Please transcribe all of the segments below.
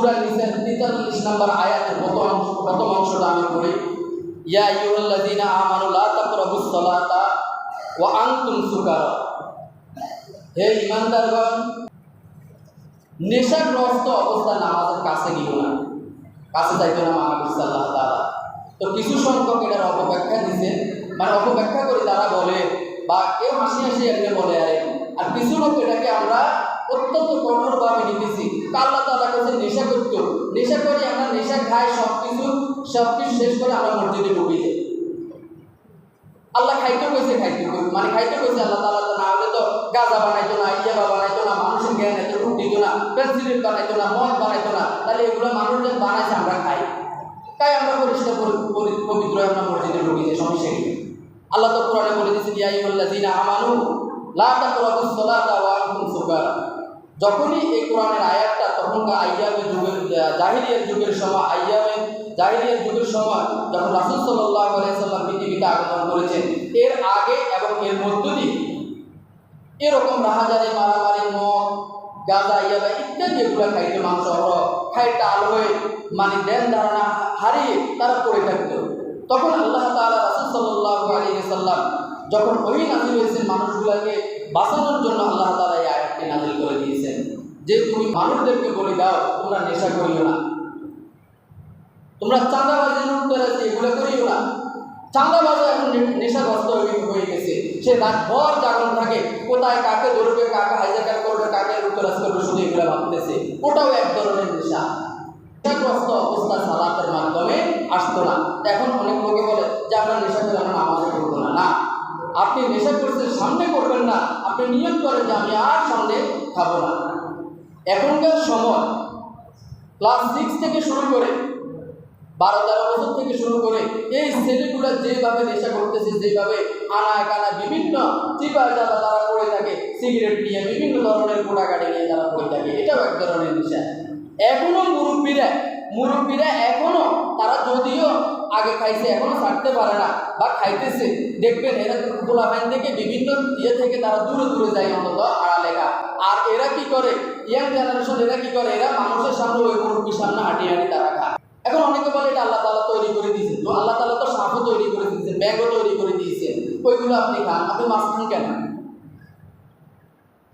সূরা নিসার 43 নম্বর আয়াতের প্রথম অংশ, প্রথম অংশটা আমি পড়ি। আইয়ুহাল্লাযীনা আমানু লা তাকরাবুস সালাতা ওয়া আনতুম সুকারা। হে ঈমানদারগণ, নেশাগ্রস্ত কাছে কাছে তো কিছু সংখ্যক এটার অপব্যাখ্যা দিচ্ছেন মানে অপব্যাখ্যা করে তারা বলে, বা কেউ হাসি হাসি এমনি বলে, আরে, আর কিছু লোক এটাকে আমরা অত্যন্ত কঠোরভাবে নিতেছি আল্লাহ তালা কাছে নেশা করতো নেশা করে আমরা নেশা খাই সব কিছু সব কিছু শেষ করে আমরা মসজিদে ঢুকি যাই আল্লাহ খাইতে কইছে, খাইতে মানে খাইতে কইছে আল্লাহ তাআলা তো না হলে তো গাঁজা বানাইতো না ইয়াবা বানাইতো না, মানুষের জ্ঞান এত রূপ দিত না পেন্সিলিন বানাইতো না, মদ বানাইতো না, তাহলে এগুলো মানুষজন বানাইছে, আমরা খাই। তাই আমরা পরিষ্কার পরি- পরি- পবিত্র আমরা মসজিদে ঢুকি যাই, সমস্যা কি? আল্লাহ তো কোরআনে বলে দিয়েছে, ইয়া আইয়ুহাল্লাযীনা আমানু, লা তাকরাবুস সালাতা ওয়া আনতুম সুকারা। যখনই এই কোরআনের আয়াতটা তখনকার আইয়ামের যুগের জাহিলিয়ার যুগের সময়, আইয়ামের জাহিলিয়ার যুগের সময় যখন রাসূল সাল্লাল্লাহু আলাইহি সাল্লাম পৃথিবীতে আগমন করেছেন, এর আগে এবং এর মধ্য দিয়ে এরকম রাহাজারি মারামারি, মদ, গাঁজা, ইয়াবা ইত্যাদি এগুলো খাইতে মাংস খাই টাল হয়ে মানে দেন ধারণা হারিয়ে তারা পড়ে থাকতো। তখন আল্লাহ তালা রাসূল সাল্লাল্লাহু আলাইহি সাল্লাম যখন ওই নাজিল হয়েছেন, মানুষগুলোকে বাঁচানোর জন্য আল্লাহ তাআলা এই আয়াতটি নাজিল করে দিয়েছেন। যে তুমি মানুষদেরকে বলে দাও, তোমরা নেশা করিও না। তোমরা চাঁদাবাজি লুটতরাজি এগুলো করিও না। চাঁদাবাজি এখন নেশাগ্রস্ত হয়ে হয়ে গেছে। সে রাত ভর জাগরণ থাকে, কোথায় কাকে ধরবে, কাকে হাইজাকার করবে, কাকে লুটতরাজ করবে, শুধু এগুলো ভাবতেছে। ওটাও এক ধরনের নেশা। নেশাগ্রস্ত অবস্থা সালাতের মাধ্যমে আসতো না। এখন অনেক নেশা সামনে করবেন না, আপনি নিয়ত করেন যে আমি আর সামনে খাব না। এখনকার সময় ক্লাস সিক্স থেকে শুরু করে বারো, তেরো বছর থেকে শুরু করে এই ছেলেগুলো যেভাবে নেশা করতেছে, যেভাবে আনা, কানা বিভিন্ন চিপা চাপা তারা পড়ে থাকে, সিগারেট নিয়ে বিভিন্ন ধরনের পোড়াকাটি নিয়ে তারা পড়ে থাকে, এটাও এক ধরনের নেশা। মুরব্বীরা মুরব্বীরা এখনও তারা যদিও আগে খাইছে, এখনও ছাড়তে পারে না, বা খাইতেছে। দেখবেন এরা গোলাপাইন থেকে বিভিন্ন ইয়ে থেকে তারা দূরে দূরে যায় অন্তত আড়ালেখা। আর এরা কি করে? ইয়াং জেনারেশন এরা কি করে? এরা মানুষের সামনে ওই মুরব্বীর সামনে হাঁটি হাঁটি তারা খায়। এখন অনেকে বলে এটা আল্লাহ তালা তৈরি করে দিয়েছে। তো আল্লাহ তালা তো সাপও তৈরি করে দিয়েছেন ব্যাগও তৈরি করে দিয়েছে। ওইগুলো আপনি খান, আপনি মাছ খান কেন?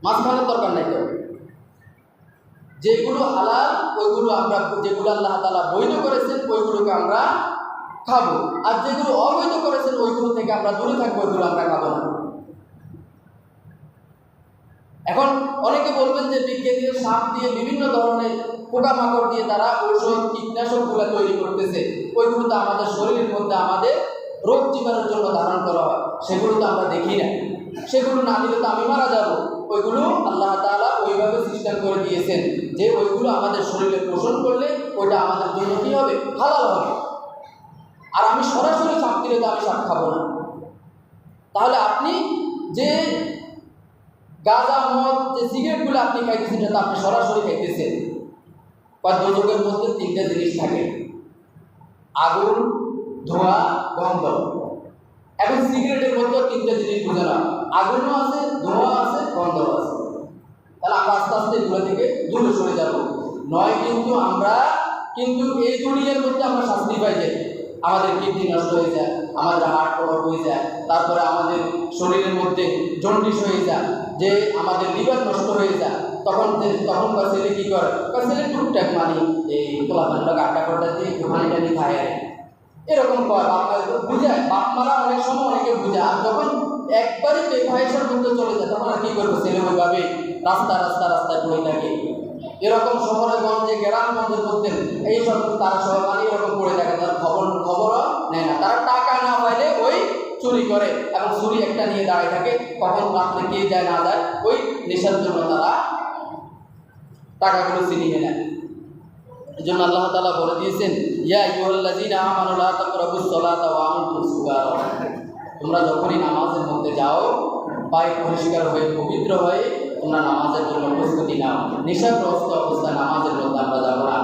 মাছ খাওয়ার দরকার নাই তো? যেগুলো হালাল, ওইগুলো আমরা যেগুলো আল্লাহ তালা বৈধ করেছেন, ওইগুলোকে আমরা খাব। আর যেগুলো অবৈধ করেছেন, ওইগুলো থেকে আমরা দূরে থাকব, ওইগুলো আমরা খাব না। এখন অনেকে বলবেন যে বিজ্ঞানীরা সাপ দিয়ে বিভিন্ন ধরনের পোকামাকড় দিয়ে তারা ঔষধ, কীটনাশকগুলো তৈরি করতেছে। ওইগুলো তো আমাদের শরীরের মধ্যে আমাদের রোগ জীবাণুর জন্য ধারণ করা হয়। সেগুলো তো আমরা দেখি না। সেগুলো না দিলে তো আমি মারা যাব। ওইগুলো আল্লাহ তাআলা ওইভাবে সিস্টেম করে দিয়েছেন যে ওইগুলো আমাদের শরীরে পোষণ করলে ওইটা আমাদের জন্য কী হবে? হালাল হবে। আর আমি সরাসরি সাপ দিলে তো আমি সাপ খাব না। তাহলে আপনি যে গাঁজা, মদ, যে সিগারেটগুলো আপনি খাইতেছেন সেটা আপনি সরাসরি খাইতেছেন। বা দুযোগের মধ্যে তিনটা জিনিস থাকে। আগুন, ধোঁয়া, গন্ধ। এখন সিগারেটের মধ্যে তিনটা জিনিস বোঝানো হয়। আগুনও আছে ধোঁয়া আছে গন্ধও আছে। তাহলে আমরা আস্তে আস্তে এগুলো থেকে দূরে সরে যাব। নয় কিন্তু আমরা, কিন্তু এই দুনিয়ার মধ্যে আমরা শাস্তি পাই যাই আমাদের কিডনি নষ্ট হয়ে যায়, আমাদের হার্ট প্রভাব হয়ে যায়, তারপরে আমাদের শরীরের মধ্যে জন্ডিস হয়ে যায়, যে আমাদের লিভার নষ্ট হয়ে যায়, তখন তখন ছেলে কী করে? ছেলে টুকটাক মানি এই পোলাপানটা আড্ডা করতে দিয়ে একটু পানি টানি খায় এরকম কর আপনার বুঝায় বাপ মারা অনেক সময় অনেকে বুঝায় আর যখন একবারই বেফাইসার মধ্যে চলে যায়, তখন আর কি করব? ছেলে ওইভাবে রাস্তা রাস্তা রাস্তায় পড়ে থাকে। এরকম শহরে, গঞ্জে, গ্রাম গঞ্জের মধ্যে এই সব তারা সবাই এরকম পড়ে থাকে, তার খবর, খবরও নেয় না। তারা টাকা না পাইলে ওই চুরি করে এবং চুরি একটা নিয়ে দাঁড়িয়ে থাকে, কখন রাত্রে কে যায় না যায়, ওই নেশার জন্য তারা টাকাগুলো ছিনিয়ে নেয়। এই জন্য আল্লাহ তাআলা বলে দিয়েছেন, ইয়া তোমরা যখনই নামাজের মধ্যে যাও পায়ে পরিষ্কার হয়ে পবিত্র হয়ে তোমরা নামাজের জন্য প্রস্তুতি নাও। নেশাগ্রস্ত অবস্থা নামাজের মধ্যে আমরা যাব না।